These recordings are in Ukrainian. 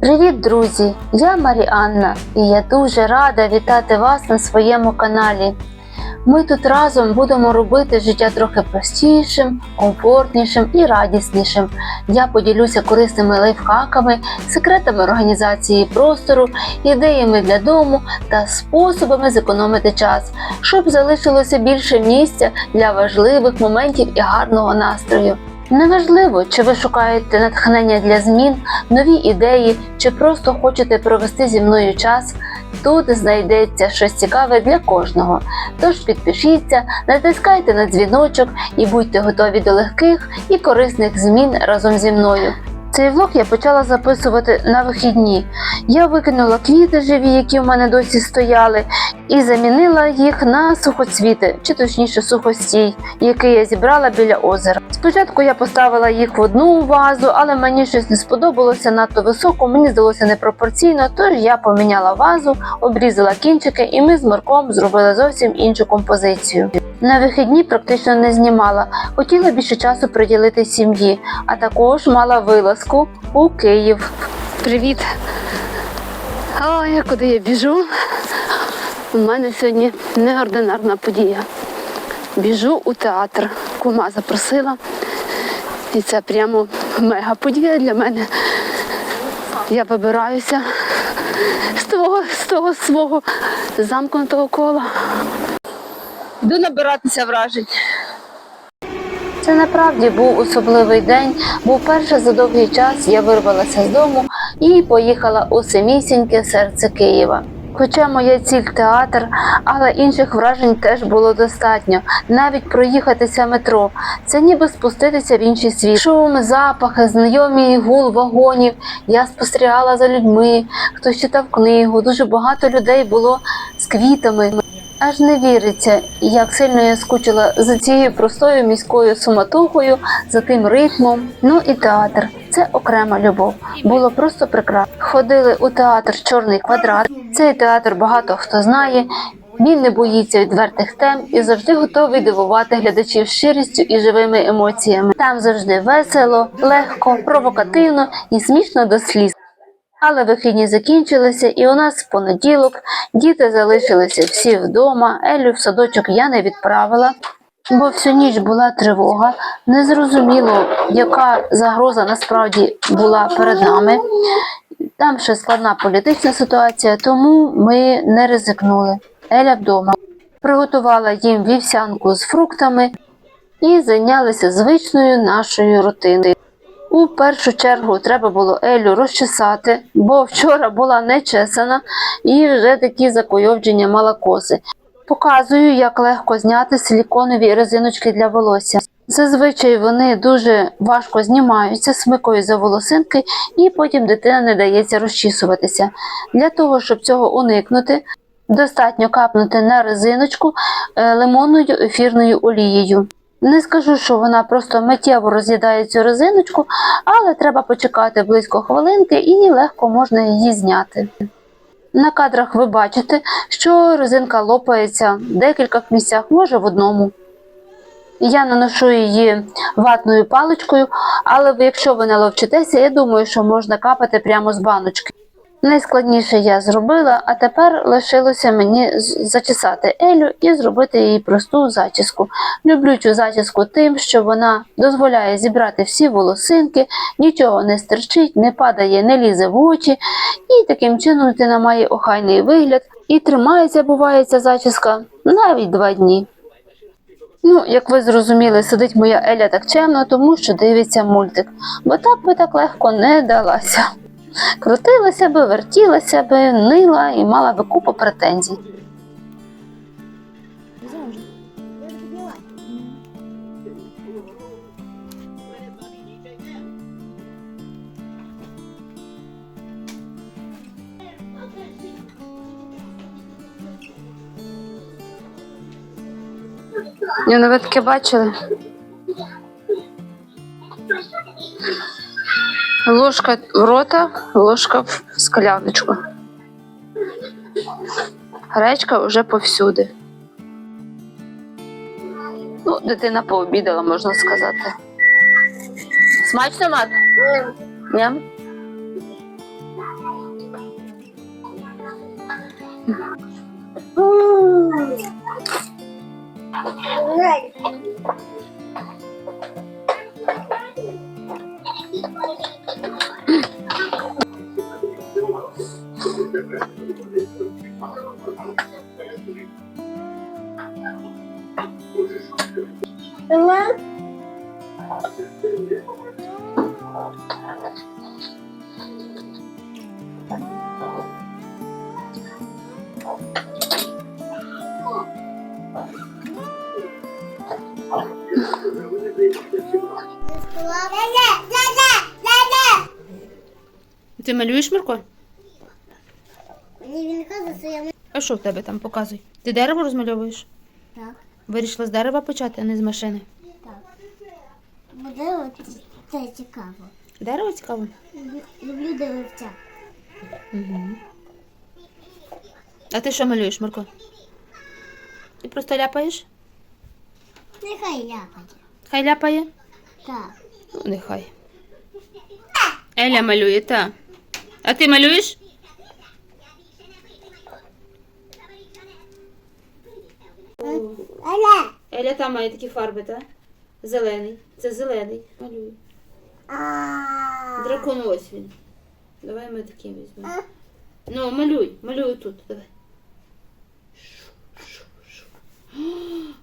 Привіт, друзі! Я Маріанна і я дуже рада вітати вас на своєму каналі. Ми тут разом будемо робити життя трохи простішим, комфортнішим і радіснішим. Я поділюся корисними лайфхаками, секретами організації простору, ідеями для дому та способами зекономити час, щоб залишилося більше місця для важливих моментів і гарного настрою. Неважливо, чи ви шукаєте натхнення для змін, нові ідеї, чи просто хочете провести зі мною час. Тут знайдеться щось цікаве для кожного. Тож підпишіться, натискайте на дзвіночок і будьте готові до легких і корисних змін разом зі мною. Цей влог я почала записувати на вихідні. Я викинула квіти живі, які в мене досі стояли, і замінила їх на сухоцвіти, чи точніше сухостій, який я зібрала біля озера. Спочатку я поставила їх в одну вазу, але мені щось не сподобалося надто високо, мені здалося непропорційно, тож я поміняла вазу, обрізала кінчики, і ми з Марком зробили зовсім іншу композицію. На вихідні практично не знімала, хотіла більше часу приділити сім'ї, а також мала вилазку у Київ. Привіт! Ой, куди я біжу? У мене сьогодні неординарна подія. Біжу у театр. Кума запросила. І це прямо мега подія для мене. Я вибираюся з того, з того свого замкнутого кола. Йду набиратися вражень. Це направді був особливий день, бо вперше за довгий час я вирвалася з дому і поїхала у самісіньке серце Києва. Хоча моя ціль театр, але інших вражень теж було достатньо. Навіть проїхатися метро це ніби спуститися в інший світ. Шум, запахи, знайомі гул вагонів. Я спостерігала за людьми, хтось читав книгу. Дуже багато людей було з квітами. Аж не віриться, як сильно я скучила за цією простою міською суматохою, за тим ритмом. Ну і театр це окрема любов. Було просто прекрасно. Ходили у театр Чорний квадрат. Цей театр багато хто знає. Він не боїться відвертих тем і завжди готовий дивувати глядачів щирістю і живими емоціями. Там завжди весело, легко, провокативно і смішно до сліз. Але вихідні закінчилися, і у нас в понеділок діти залишилися всі вдома. Елю в садочок я не відправила, бо всю ніч була тривога. Незрозуміло, яка загроза насправді була перед нами. Там ще складна політична ситуація, тому ми не ризикнули. Еля вдома приготувала їм вівсянку з фруктами і зайнялися звичною нашою рутиною. У першу чергу треба було Елю розчесати, бо вчора була нечесана і вже такі закойовдження мала коси. Показую, як легко зняти силіконові резиночки для волосся. Зазвичай вони дуже важко знімаються, смикою за волосинки, і потім дитина не дається розчісуватися. Для того, щоб цього уникнути, достатньо капнути на резиночку е, лимонною ефірною олією. Не скажу, що вона просто миттєво роз'їдає цю резиночку, але треба почекати близько хвилинки і легко можна її зняти. На кадрах ви бачите, що резинка лопається в декількох місцях, може в одному. Я наношу її ватною паличкою, але якщо ви не ловчитеся, я думаю, що можна капати прямо з баночки. Найскладніше я зробила, а тепер лишилося мені зачесати Елю і зробити їй просту зачіску. Люблю цю зачіску тим, що вона дозволяє зібрати всі волосинки, нічого не стерчить, не падає, не лізе в очі, і таким чином дитина має охайний вигляд і тримається, буває ця зачіска навіть два дні. Ну, як ви зрозуміли, сидить моя Еля так чемно, тому що дивиться мультик, бо так би так легко не далася. Крутилася би, вертілася би, нила і мала би купу претензій. Ну, ви таке бачили? Ложка в рота, ложка в скляночку. Гречка вже повсюди. Ну, Дитина пообідала, можна сказати. Смачно мат? Ням. Ням? Ти малюєш, Марко? Він А що в тебе там показуй? Ти дерево розмальовуєш? так, Вирішила з дерева почати, а не з машини. так. Буде от це цікаво. Дерево цікаво? Люблю- дивитися. Угу. А ти що малюєш, Марко? Ти просто ляпаєш? Нехай ляпає. Хай ляпає? Так. Ну, нехай. Еля малює, та. А ти малюєш? Аля! Еля там має такі фарби, так? Зелений. Це зелений. Малює. Дракон ось він. Давай ми таким візьмемо. Ну, малюй, малюй тут, давай. Шу, шу, шу.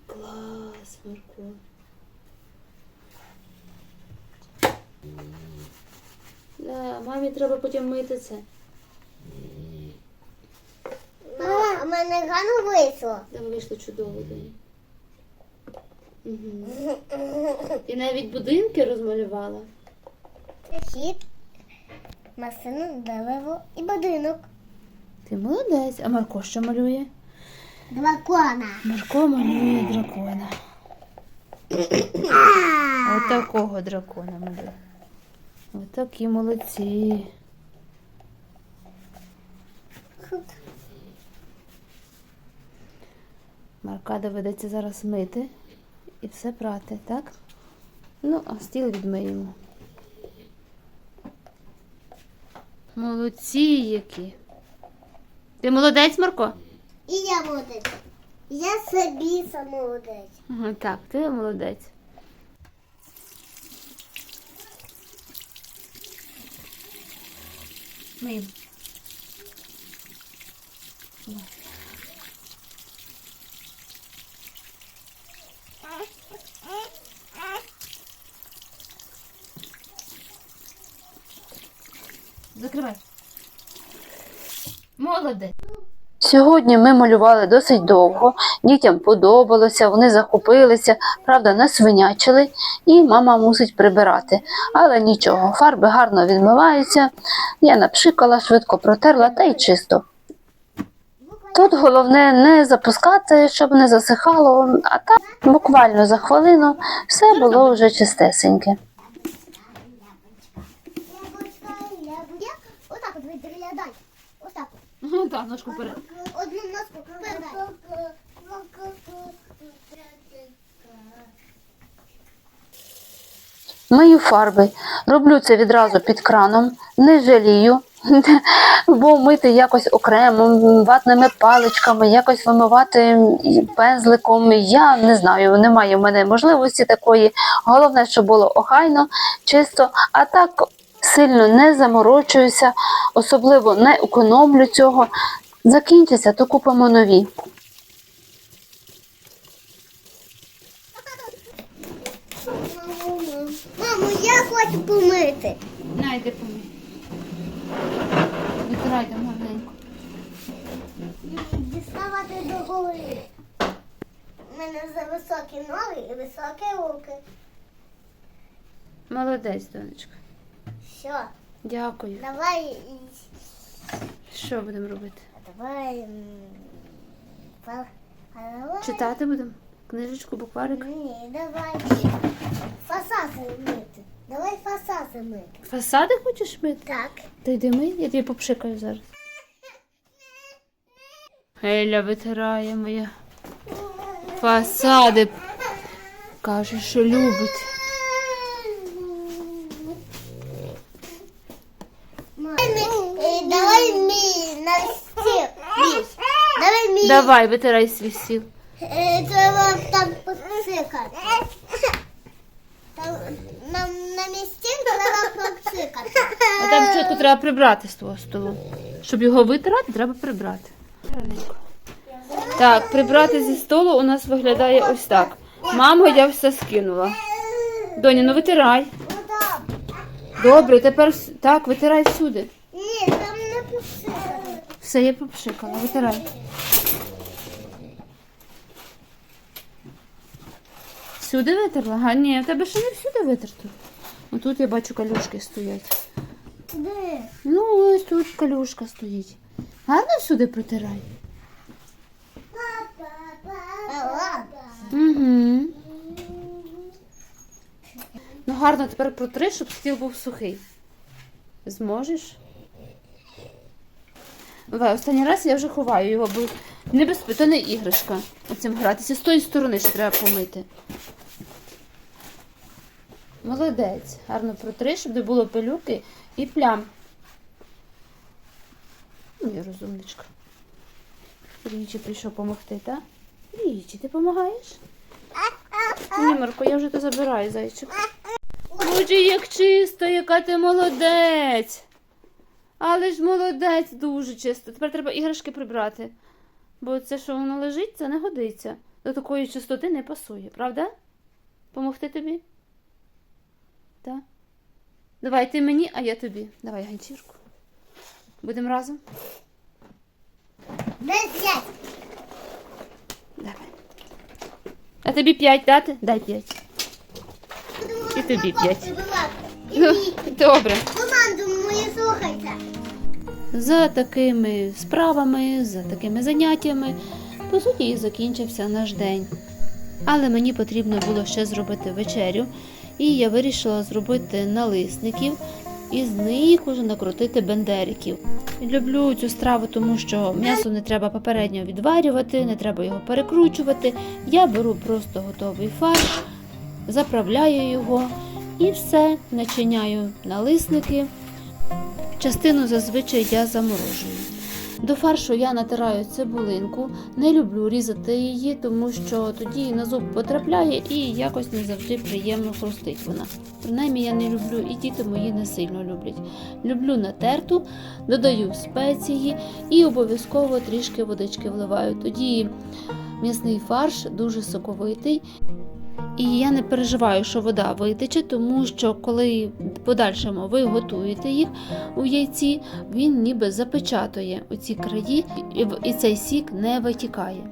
Клас, Марко. Мамі треба потім мити це. Мама, а мене гарно вийшло. Там вийшло чудово, Дені. Угу. І навіть будинки розмалювала. Хід, машину, дерево і будинок. Ти молодець. А Марко що малює? Дракона. Марко малює дракона. Ось такого дракона малює. Ось такі молодці. Марка доведеться зараз мити і все прати, так? Ну, а стіл відмиємо. Молодці які. Ти молодець, Марко? І я молодець. Я собі сам молодець. Так, ти молодець. Миємо. Закривай. Молодець. Сьогодні ми малювали досить довго, дітям подобалося, вони захопилися, правда, насвинячили, і мама мусить прибирати. Але нічого, фарби гарно відмиваються. Я напшикала, швидко протерла та й чисто. Тут головне не запускати, щоб не засихало, а так буквально за хвилину все було вже чистесеньке. От. Отак. Так, ножку вперед. Одну носку. Мию фарби. Роблю це відразу під краном, не жалію, бо мити якось окремо, ватними паличками, якось вимивати пензликом. Я не знаю, немає в мене можливості такої. Головне, щоб було охайно, чисто, а так сильно не заморочуюся, особливо не економлю цього. Закінчиться, то купимо нові. Мамо, я хочу помити. Найди помий. Витирайте гарненько. Діставати до голови. У мене за високі ноги і високі руки. Молодець, донечка. Все, Дякую. давай. Що будемо робити? Давай. Читати будемо? Книжечку, букварик? Ні, давай. Фасади мити. Давай фасади мити. Фасади хочеш мити? Так. Та йди ми, я тобі попшикаю зараз. Еля витирає моя. Фасади. Каже, що любить. Давай мій. Давай, витирай свій стіл. Е, Треба там поцикати. Там на, на місці треба поцикати. А там спочатку треба прибрати з твого столу. Щоб його витирати, треба прибрати. Так, прибрати зі столу у нас виглядає ось так. Мамо, я все скинула. Доня, ну витирай. Ну. Добре, тепер так, витирай всюди. Ні, там не поцикати. Все, я попшикала, витирай. Всюди витерла? А ні, в тебе ще не всюди витерто. Отут я бачу калюшки стоять. Де? Ну, ось тут калюшка стоїть. Гарно всюди протирай. Угу. Ну гарно тепер протри, щоб стіл був сухий. Зможеш? Останній раз я вже ховаю його, бо небезпечно, то не іграшка. Оцим гратися. З тої сторони ще треба помити. Молодець. Гарно протри, щоб не було пилюки і плям. Ну, я розумничка. Річі прийшов допомогти, так? Річі, ти допомагаєш? Ні, Марко, я вже те забираю, зайчик. Боже, як чисто, яка ти молодець. Але ж молодець дуже чисто. Тепер треба іграшки прибрати. Бо це, що воно лежить, це не годиться. До такої чистоти не пасує, правда? Помогти тобі? Так? Давай ти мені, а я тобі. Давай ганчірку. Будемо разом? Десять. Давай. А тобі п'ять дати? Дай п'ять. І тобі п'ять. Ну, добре. Команду мою слухайте. За такими справами, за такими заняттями, по суті, і закінчився наш день. Але мені потрібно було ще зробити вечерю, і я вирішила зробити налисників і з них уже накрутити бендериків. Люблю цю страву, тому що м'ясо не треба попередньо відварювати, не треба його перекручувати. Я беру просто готовий фарш, заправляю його і все, начиняю налисники. Частину зазвичай я заморожую. До фаршу я натираю цибулинку, не люблю різати її, тому що тоді на зуб потрапляє і якось не завжди приємно хрустить вона. Принаймні я не люблю і діти мої не сильно люблять. Люблю натерту, додаю спеції і обов'язково трішки водички вливаю. Тоді м'ясний фарш дуже соковитий. І я не переживаю, що вода витече, тому що коли в подальшому ви готуєте їх у яйці, він ніби запечатує оці краї, і цей сік не витікає.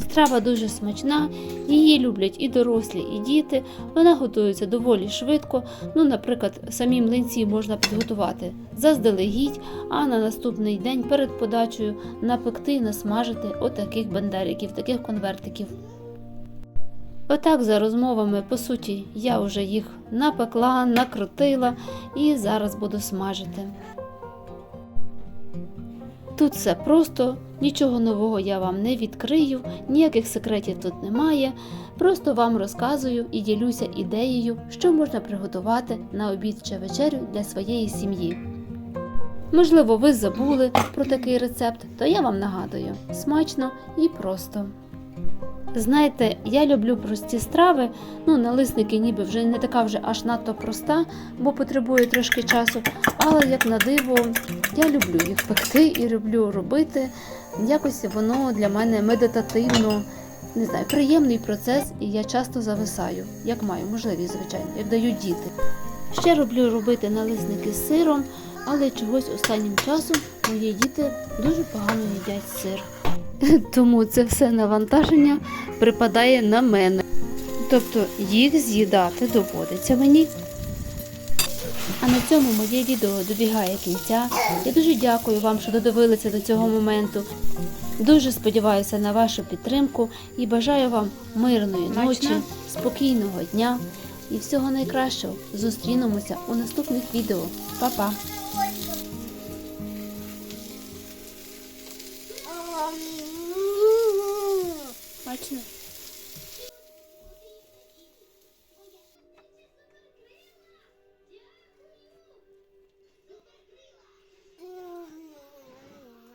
Страва дуже смачна, її люблять і дорослі, і діти. Вона готується доволі швидко. Ну, наприклад, самі млинці можна підготувати заздалегідь, а на наступний день перед подачею напекти насмажити отаких бандериків, таких конвертиків. Отак, за розмовами, по суті, я вже їх напекла, накрутила і зараз буду смажити. Тут все просто, нічого нового я вам не відкрию, ніяких секретів тут немає. Просто вам розказую і ділюся ідеєю, що можна приготувати на обід чи вечерю для своєї сім'ї. Можливо, ви забули про такий рецепт, то я вам нагадую: смачно і просто. Знаєте, я люблю прості страви. Ну, налисники ніби вже не така вже аж надто проста, бо потребує трошки часу. Але як на диво, я люблю їх пекти і люблю робити. Якось воно для мене медитативно, не знаю, приємний процес, і я часто зависаю, як маю можливість, звичайно, як дають діти. Ще роблю робити налисники з сиром, але чогось останнім часом мої діти дуже погано їдять сир. Тому це все навантаження припадає на мене. Тобто їх з'їдати доводиться мені. А на цьому моє відео добігає кінця. Я дуже дякую вам, що додивилися до цього моменту. Дуже сподіваюся на вашу підтримку і бажаю вам мирної ночі, спокійного дня і всього найкращого. Зустрінемося у наступних відео. Па-па!